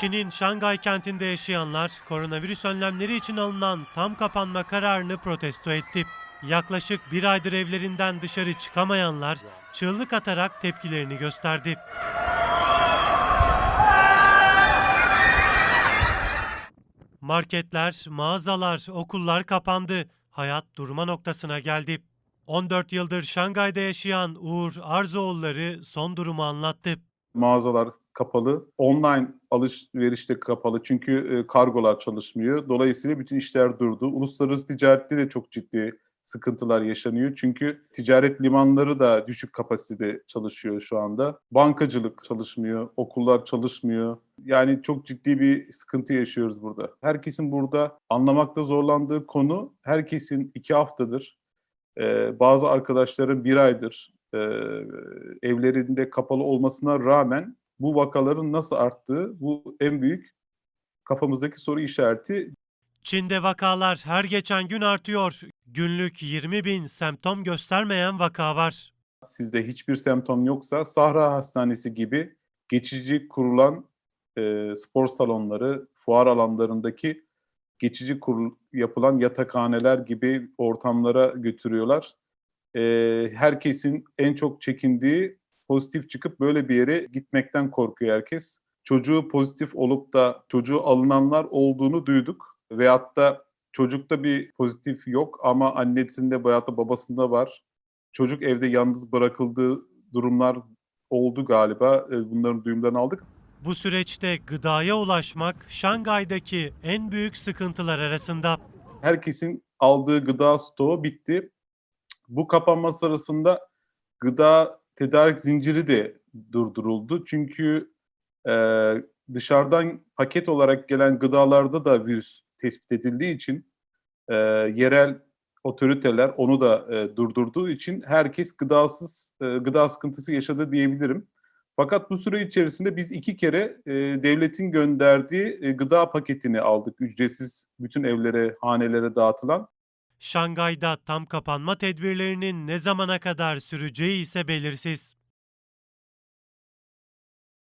Çin'in Şangay kentinde yaşayanlar koronavirüs önlemleri için alınan tam kapanma kararını protesto etti. Yaklaşık bir aydır evlerinden dışarı çıkamayanlar çığlık atarak tepkilerini gösterdi. Marketler, mağazalar, okullar kapandı. Hayat durma noktasına geldi. 14 yıldır Şangay'da yaşayan Uğur Arzoğulları son durumu anlattı. mağazalar kapalı. Online alışveriş de kapalı çünkü e, kargolar çalışmıyor. Dolayısıyla bütün işler durdu. Uluslararası ticarette de çok ciddi sıkıntılar yaşanıyor. Çünkü ticaret limanları da düşük kapasitede çalışıyor şu anda. Bankacılık çalışmıyor, okullar çalışmıyor. Yani çok ciddi bir sıkıntı yaşıyoruz burada. Herkesin burada anlamakta zorlandığı konu herkesin iki haftadır, e, bazı arkadaşların bir aydır e, evlerinde kapalı olmasına rağmen bu vakaların nasıl arttığı bu en büyük kafamızdaki soru işareti. Çin'de vakalar her geçen gün artıyor. Günlük 20 bin semptom göstermeyen vaka var. Sizde hiçbir semptom yoksa Sahra Hastanesi gibi geçici kurulan e, spor salonları, fuar alanlarındaki geçici kurul, yapılan yatakhaneler gibi ortamlara götürüyorlar. E, herkesin en çok çekindiği pozitif çıkıp böyle bir yere gitmekten korkuyor herkes. Çocuğu pozitif olup da çocuğu alınanlar olduğunu duyduk. Veyahut da çocukta bir pozitif yok ama annesinde veyahut da babasında var. Çocuk evde yalnız bırakıldığı durumlar oldu galiba. E, Bunların duyumlarını aldık. Bu süreçte gıdaya ulaşmak Şangay'daki en büyük sıkıntılar arasında. herkesin aldığı gıda stoğu bitti. Bu kapanma sırasında gıda tedarik zinciri de durduruldu. Çünkü e, dışarıdan paket olarak gelen gıdalarda da virüs tespit edildiği için e, yerel otoriteler onu da e, durdurduğu için herkes gıdasız e, gıda sıkıntısı yaşadı diyebilirim. Fakat bu süre içerisinde biz iki kere e, devletin gönderdiği e, gıda paketini aldık. Ücretsiz bütün evlere, hanelere dağıtılan. Şangay'da tam kapanma tedbirlerinin ne zamana kadar süreceği ise belirsiz.